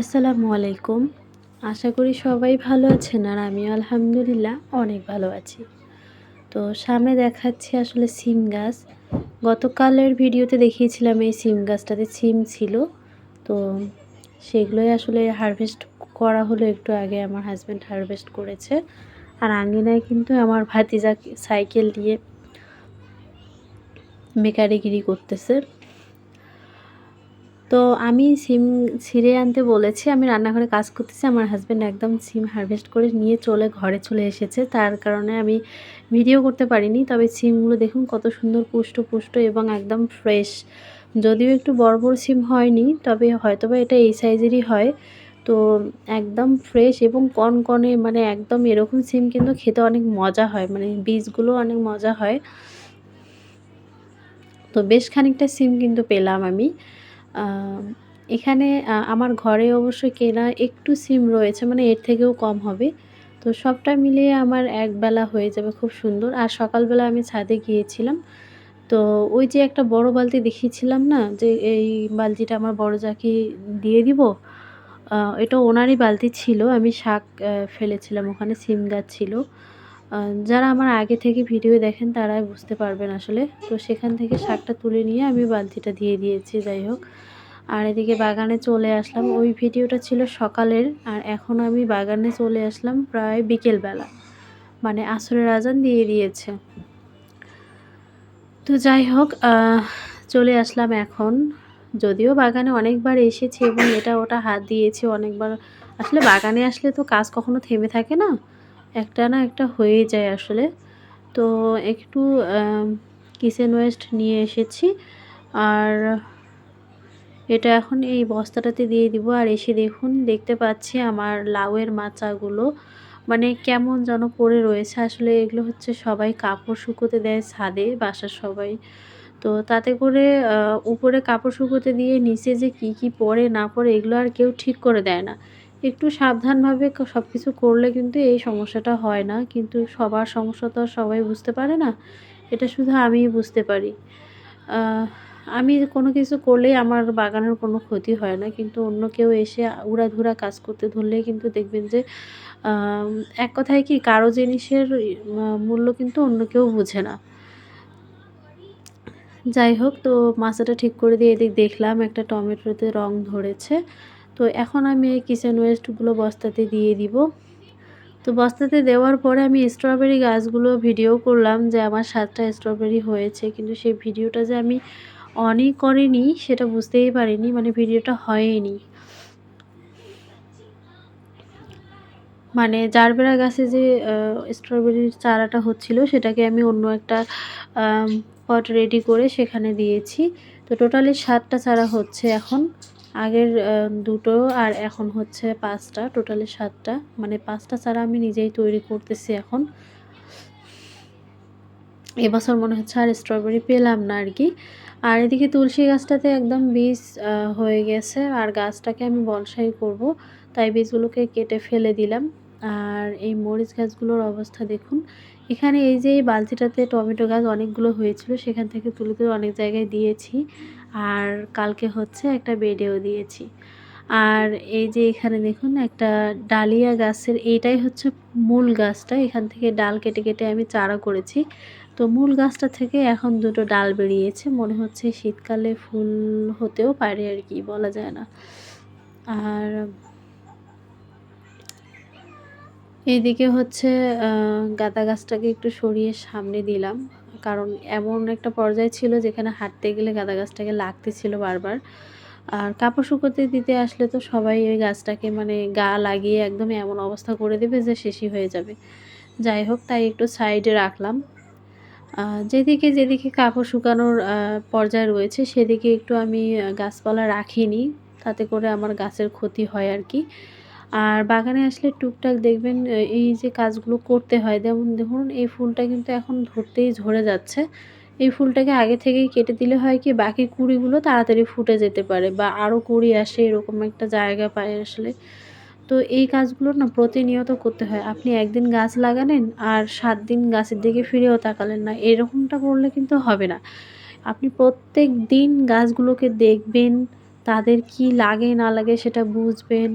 আসসালামু আলাইকুম। আশা করি সবাই ভালো আছেন আর আমি আলহামদুলিল্লাহ অনেক ভালো আছি। তো সামনে দেখাচ্ছি আসলে সিম গাছ। গতকালের ভিডিওতে দেখিয়েছিলাম এই সিম গাছটাতে সিম ছিল। তো সেগুলোই আসলে হারভেস্ট করা হলো একটু আগে আমার হাজব্যান্ড হারভেস্ট করেছে। আর আঙ্গিনায় কিন্তু আমার ভাতিজা সাইকেল দিয়ে মেকারিগিরি করতেছে। তো আমি সিম ছিঁড়ে আনতে বলেছি, আমি রান্নাঘরে কাজ করতেছি, আমার হাজব্যান্ড একদম সিম হারভেস্ট করে নিয়ে চলে, ঘরে চলে এসেছে। তার কারণে আমি ভিডিও করতে পারিনি, তবে সিমগুলো দেখুন কত সুন্দর পুষ্ট পুষ্ট এবং একদম ফ্রেশ যদিও একটু বড় বড় সিম হয়নি, তবে হয়তোবা এটা এই সাইজেরই হয়। তো একদম ফ্রেশ এবং কনকনে মানে একদম এরকম সিম কিন্তু খেতে অনেক মজা হয় মানে বীজগুলো অনেক মজা হয়। তো বেশ খানিকটা সিম কিন্তু পেলাম আমি। এখানে আমার ঘরে অবশ্যই কেনা একটু সিম রয়েছে মানে এর থেকেও কম হবে। তো সবটা মিলিয়ে আমার একবেলা হয়ে যাবে খুব সুন্দর। আর সকালবেলা আমি ছাদে গিয়েছিলাম। তো ওই যে একটা বড় বালতি দেখিয়েছিলাম না, যে এই বালতিটা আমার বড় যাকে দিয়ে দিব এটা ওনারই বালতি ছিল। আমি শাক ফেলেছিলাম, ওখানে সিম গাছ ছিল। যারা আমার আগে থেকে ভিডিও দেখেন তারাই বুঝতে পারবেন আসলে। তো সেখান থেকে শাকটা তুলে নিয়ে আমি বালতিটা দিয়ে দিয়েছি, যাই হোক। আর এদিকে বাগানে চলে আসলাম। ওই ভিডিওটা ছিল সকালের, আর এখন আমি বাগানে চলে আসলাম প্রায় বিকেলবেলা। মানে আসরের আজান দিয়ে দিয়েছে। তো যাই হোক চলে আসলাম এখন। যদিও বাগানে অনেকবার এসেছি এবং এটা ওটা হাত দিয়েছি অনেকবার। আসলে বাগানে আসলে তো কাজ কখনো থেমে থাকে না। একটা না একটা হয়ে যায় আসলে। তো একটু কিচেন ওয়েস্ট নিয়ে এসেছি। আর এটা এখন এই বস্তাটাতে দিয়ে দিব। আর এসে দেখুন, দেখতে পাচ্ছি আমার লাউয়ের মাচাগুলো। মানে কেমন যেন পড়ে রয়েছে। আসলে এগুলো হচ্ছে সবাই কাপড় শুকোতে দেয় ছাদে, বাসার সবাই। তো তাতে করে উপরে কাপড় শুকোতে দিয়ে নিচে যে কি কি পরে না পরে এগুলো আর কেউ ঠিক করে দেয় না। একটু সাবধানভাবে সব কিছু করলে কিন্তু এই সমস্যাটা হয় না। কিন্তু সবার সমস্যা তো সবাই বুঝতে পারে না। এটা শুধু আমিই বুঝতে পারি। আমি কোনো কিছু করলেই আমার বাগানের কোনো ক্ষতি হয় না। কিন্তু অন্য কেউ এসে উড়াধুরা কাজ করতে ধরলে কিন্তু দেখবেন যে এক কথায় কি কারও জিনিসের মূল্য কিন্তু অন্য কেউ বুঝে না। যাই হোক, তো মাছটা ঠিক করে দিয়ে এদিক দেখলাম, একটা টমেটোতে রং ধরেছে। তো এখন আমি এই কিচেন ওয়েস্টগুলো বস্তাতে দিয়ে দিব। তো বস্তাতে দেওয়ার পরে আমি স্ট্রবেরি গাছগুলো ভিডিও করলাম যে, আমার সাতটা স্ট্রবেরি হয়েছে। কিন্তু সেই ভিডিওটা যে আমি অনই করেনি, সেটা বুঝতেই পারিনি মানে ভিডিওটা হয়নি। মানে জারবেরা গাছে যে স্ট্রবেরির চারাটা হচ্ছিল, সেটাকে আমি অন্য একটা পট রেডি করে সেখানে দিয়েছি। তো টোটালি সাতটা চারা হচ্ছে এখন। আগের দুটো আর এখন হচ্ছে পাঁচটা টোটালি সাতটা। মানে পাঁচটা চারা আমি নিজেই তৈরি করতেছি এখন। এবছর মনে হচ্ছে আর স্ট্রবেরি পেলাম না আর কি। আর এদিকে তুলসী গাছটাতে একদম বীজ হয়ে গেছে। আর গাছটাকে আমি বনসাই করব। তাই বীজগুলোকে কেটে ফেলে দিলাম। আর এই মরিচ গাছগুলোর অবস্থা দেখুন। এখানে এই যে বালতিটাতে টমেটো গাছ অনেকগুলো হয়েছিল, সেখান থেকে তুলে তুলে অনেক জায়গায় দিয়েছি। আর কালকে হচ্ছে একটা বেডেও দিয়েছি। আর এই যে এখানে দেখুন, একটা ডালিয়া গাছের, এইটাই হচ্ছে মূল গাছটা। এখান থেকে ডাল কেটে কেটে আমি চারা করেছি। তো মূল গাছটা থেকে এখন দুটো ডাল বেরিয়েছে। মনে হচ্ছে শীতকালে ফুল হতেও পারে আর কি, বলা যায় না। আর এইদিকে হচ্ছে গাঁদা গাছটাকে একটু সরিয়ে সামনে দিলাম। কারণ এমন একটা পর্যায়ে ছিল যেখানে হাঁটতে গেলে গাঁদা গাছটাকে লাগতেছিল বারবার। আর কাপড় শুকোতে দিতে আসলে তো সবাই ওই গাছটাকে মানে গা লাগিয়ে একদম এমন অবস্থা করে দেবে যে শেষই হয়ে যাবে। যাই হোক, তাই একটু সাইডে রাখলাম। যেদিকে যেদিকে কাপড় শুকানোর পর্যায় রয়েছে, সেদিকে একটু আমি গাছপালা রাখিনি। তাতে করে আমার গাছের ক্ষতি হয় আর কি। আর বাগানে আসলে টুকটাক দেখবেন এই যে কাজগুলো করতে হয়, যেমন দেখুন এই ফুলটা কিন্তু এখন ধরতেই ঝরে যাচ্ছে। এই ফুলটাকে আগে থেকেই কেটে দিলে হয় কি, বাকি কুড়িগুলো তাড়াতাড়ি ফুটে যেতে পারে বা আরও কুড়ি আসে, এরকম একটা জায়গা পায় আসলে। তো এই কাজগুলো না প্রতিনিয়ত করতে হয়। আপনি একদিন গাছ লাগালেন আর সাত দিন গাছের দিকে ফিরেও তাকালেন না। এরকমটা করলে কিন্তু হবে না। আপনি প্রত্যেক দিন গাছগুলোকে দেখবেন, তাদের কি লাগে, না লাগে সেটা বুঝবেন।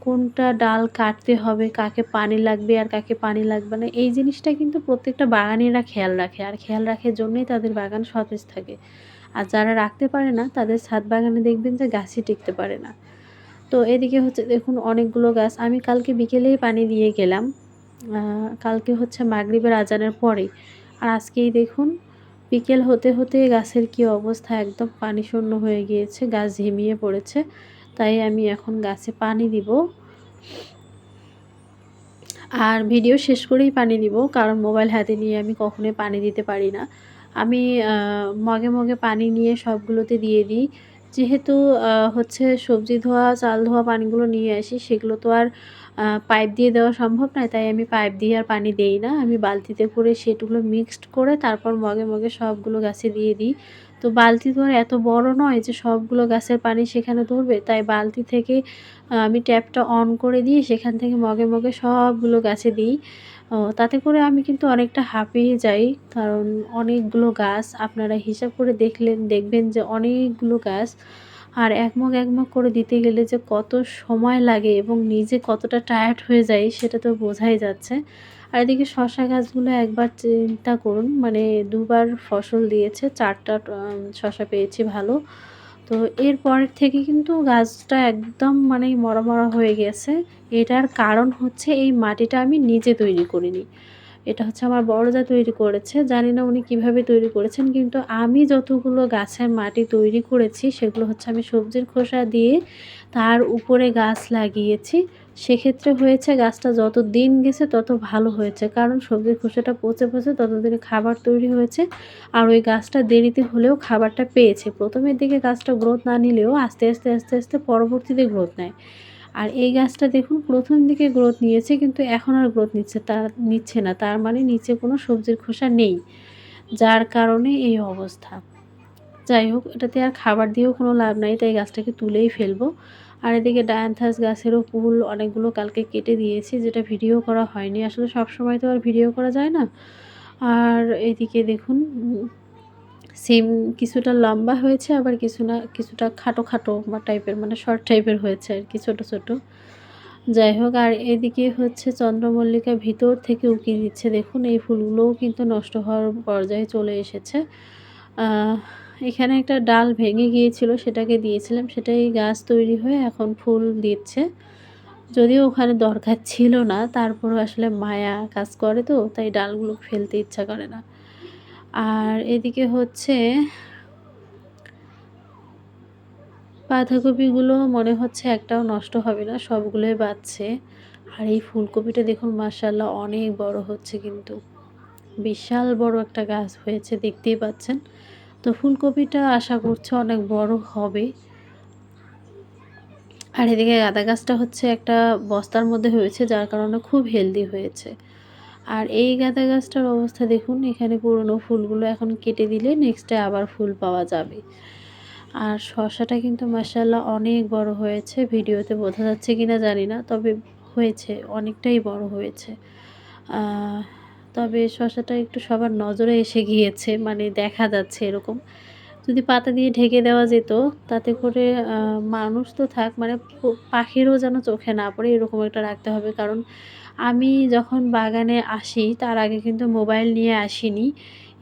কোনটা ডাল কাটতে হবে, কাকে পানি লাগবে আর কাকে পানি লাগবে না, এই জিনিসটা কিন্তু প্রত্যেকটা বাগানেরা খেয়াল রাখে। আর খেয়াল রাখার জন্যই তাদের বাগান সতেজ থাকে। আর যারা রাখতে পারে না, তাদের ছাদ বাগানে দেখবেন যে গাছই টিকতে পারে না। তো এদিকে হচ্ছে দেখুন অনেকগুলো গাছ। আমি কালকে বিকেলেই পানি দিয়ে গেলাম। কালকে হচ্ছে মাগরিবের আজানের পরে। আর আজকেই দেখুন, বিকেল হতে হতে গাছের কি অবস্থা? একদম পানি শূন্য হয়ে গিয়েছে, গাছ ঝিমিয়ে পড়েছে। তাই আমি এখন গাছে পানি দিব। আর ভিডিও শেষ করেই পানি দিব, কারণ মোবাইল হাতে নিয়ে আমি কখনোই পানি দিতে পারি না। আমি মগে মগে পানি নিয়ে সবগুলোতে দিয়ে দিই। যেহেতু হচ্ছে সবজি ধোয়া চাল ধোয়া পানিগুলো নিয়ে আসি সেগুলো তো আর পাইপ দিয়ে দেওয়া সম্ভব নয়, তাই আমি পাইপ দিয়ে আর পানি দেই না। আমি বালতিতে করে সেগুলো মিক্সড করে তারপর মগে মগে সবগুলো গাছে দিয়ে দিই। তো বালতি আর এত বড় নয় যে সবগুলো গাছের পানি সেখানে ধরবে। তাই বালতি থেকে আমি ট্যাপটা অন করে দিয়ে সেখান থেকে মগে মগে সবগুলো গাছে দিই। তাতে করে আমি কিন্তু অনেকটা হাঁপিয়ে যাই। কারণ অনেকগুলো গাছ আপনারা হিসাব করে দেখলেন, দেখবেন যে অনেকগুলো গাছ আর একমগ একমগ করে দিতে গেলে যে কত সময় লাগে এবং নিজে কতটা টায়ার্ড হয়ে যায় সেটা তো বোঝাই যাচ্ছে। আর এদিকে শশা গাছগুলো একবার চিন্তা করুন মানে দুবার ফসল দিয়েছে, চারটা শশা পেয়েছি ভালো। তো এরপরের থেকে কিন্তু গাছটা একদম মানে মরা মরা হয়ে গেছে। এটার কারণ হচ্ছে এই মাটিটা আমি নিজে তৈরি করিনি। এটা হচ্ছে আমার বড়দা তৈরি করেছে। জানি না উনি কীভাবে তৈরি করেছেন, কিন্তু আমি যতগুলো গাছের মাটি তৈরি করেছি, সেগুলো হচ্ছে আমি সবজির খোসা দিয়ে তার উপরে গাছ লাগিয়েছি। সেক্ষেত্রে হয়েছে গাছটা যত দিন গেছে তত ভালো হয়েছে, কারণ সবজির খোসাটা পচে পচে ততদিনে খাবার তৈরি হয়েছে আর ওই গাছটা দেরিতে হলেও খাবারটা পেয়েছে। প্রথমের দিকে গাছটা গ্রোথ না নিলেও আস্তে আস্তে আস্তে আস্তে পরবর্তীতে গ্রোথ নেয়। আর এই গাছটা দেখুন, প্রথম দিকে গ্রোথ নিয়েছে, কিন্তু এখন আর গ্রোথ নিচ্ছে তার নিচ্ছে না। তার মানে নিচে কোনো সবজির খোসা নেই, যার কারণে এই অবস্থা। যাই হোক, এটাতে আর খাবার দিয়েও কোনো লাভ নাই, তাই গাছটাকে তুলেই ফেলব। আর এদিকে ডায়ান্থাস গাছেরও ফুল অনেকগুলো কালকে কেটে দিয়েছি, যেটা ভিডিও করা হয়নি। আসলে সব সময় তো আর ভিডিও করা যায় না। আর এদিকে দেখুন সিম কিছুটা লম্বা হয়েছে, আবার কিছু না, কিছুটা খাটো খাটো বা টাইপের মানে শর্ট টাইপের হয়েছে আর কি, ছোটো ছোটো। যাই হোক, আর এদিকে হচ্ছে চন্দ্রমল্লিকা ভিতর থেকে উকি দিচ্ছে। দেখুন, এই ফুলগুলোও কিন্তু নষ্ট হওয়ার পর্যায়ে চলে এসেছে। এখানে একটা ডাল ভেঙে গিয়েছিল, সেটাকে দিয়েছিলাম। সেটাই গাছ তৈরি হয়ে এখন ফুল দিচ্ছে। যদিও ওখানে দরকার ছিল না, তারপরও আসলে মায়া কাজ করে তো, তাই ডালগুলো ফেলতে ইচ্ছা করে না। আর এদিকে হচ্ছে বাঁধাকপিগুলো মনে হচ্ছে একটাও নষ্ট হবে না, সবগুলোই বাচ্ছে। আর এই ফুলকপিটা দেখুন মার্শাল্লাহ অনেক বড় হচ্ছে কিন্তু। বিশাল বড় একটা গাছ হয়েছে, দেখতেই পাচ্ছেন। তো ফুলকপিটা আশা করছে অনেক বড় হবে। আর এদিকে গাঁদা গাছটা হচ্ছে একটা বস্তার মধ্যে হয়েছে, যার কারণে খুব হেলদি হয়েছে। আর এই গাঁদা গাছটার অবস্থা দেখুন, এখানে পুরনো ফুলগুলো এখন কেটে দিলে নেক্সটে আবার ফুল পাওয়া যাবে। আর শশাটা কিন্তু মাসাল্লাহ অনেক বড় হয়েছে, ভিডিওতে বোঝা যাচ্ছে কি না জানি না, তবে হয়েছে, অনেকটাই বড় হয়েছে। তবে শশাটা একটু সবার নজরে এসে গিয়েছে মানে দেখা যাচ্ছে এরকম। যদি পাতা দিয়ে ঢেকে দেওয়া যেত, তাতে করে মানুষ তো থাক মানে পাখিরও যেন চোখে না পড়ে, এরকম একটা রাখতে হবে। কারণ আমি যখন বাগানে আসি, তার আগে কিন্তু মোবাইল নিয়ে আসিনি।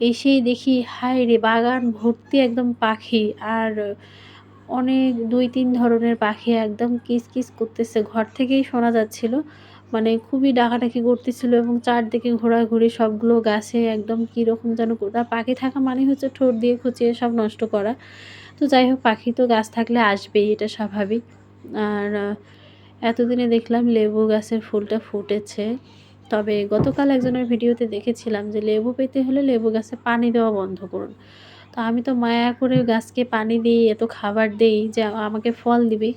এসেই দেখি, হায় রে, বাগান ভর্তি একদম পাখি। আর অনেক দুই তিন ধরনের পাখি একদম কিস কিস করতেছে। ঘর থেকেই শোনা যাচ্ছিল মানে খুবই ডাকাডাকি করতেছিল এবং চারদিকে ঘোরাঘুরি সবগুলো গাছে একদম কীরকম যেন আর পাখি থাকা মানে হচ্ছে ঠোঁট দিয়ে খুঁচিয়ে সব নষ্ট করা। তো যাই হোক, পাখি তো গাছ থাকলে আসবেই, এটা স্বাভাবিক। আর এতদিনে দেখলাম লেবু গাছের ফুলটা ফুটেছে। তবে গতকাল একজনের ভিডিওতে দেখেছিলাম যে লেবু পেতে হলে লেবু গাছে পানি দেওয়া বন্ধ করুন। তো আমি তো মায়া করে গাছকে পানি দিই এত খাবার দেই যে আমাকে ফল দিবে।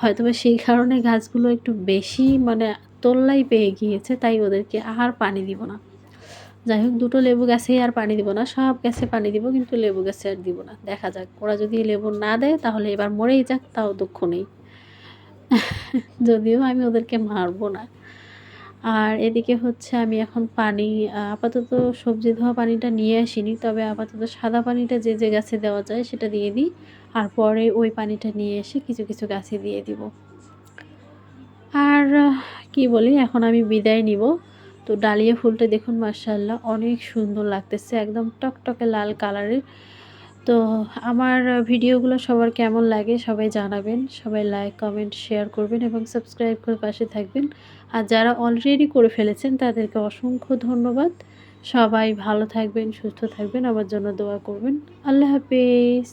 হয়তো বা সেই কারণে গাছগুলো একটু বেশি মানে তোল্লাই পেয়ে গিয়েছে, তাই ওদেরকে আর পানি দিব না। যাই হোক, দুটো লেবু গাছেই আর পানি দিব না, সব গাছে পানি দিব, কিন্তু লেবু গাছে আর দিব না। দেখা যাক, ওরা যদি লেবু না দেয় তাহলে এবার মরেই যাক, তাও দুঃখ নেই। যদিও আমি ওদেরকে মারবো না। আর এদিকে হচ্ছে আমি এখন পানি আপাতত সবজি ধোয়া পানিটা নিয়ে আসিনি, তবে আপাতত সাদা পানিটা যে যে গাছে দেওয়া যায় সেটা দিয়ে দিই, আর পরে ওই পানিটা নিয়ে এসে কিছু কিছু গাছে দিয়ে দিব। আর কি বলি, এখন আমি বিদায় নিব। তো ডালিয়া ফুলটা দেখুন মার্শাল্লাহ অনেক সুন্দর লাগতেছে, একদম টকটকে লাল কালারের। তো আমার ভিডিওগুলো সবার কেমন লাগে সবাই জানাবেন। সবাই লাইক কমেন্ট শেয়ার করবেন এবং সাবস্ক্রাইব করে পাশে থাকবেন। আর যারা অলরেডি করে ফেলেছেন, তাদেরকে অসংখ্য ধন্যবাদ। সবাই ভালো থাকবেন, সুস্থ থাকবেন। আমার জন্য দোয়া করবেন। আল্লাহ হাফিজ।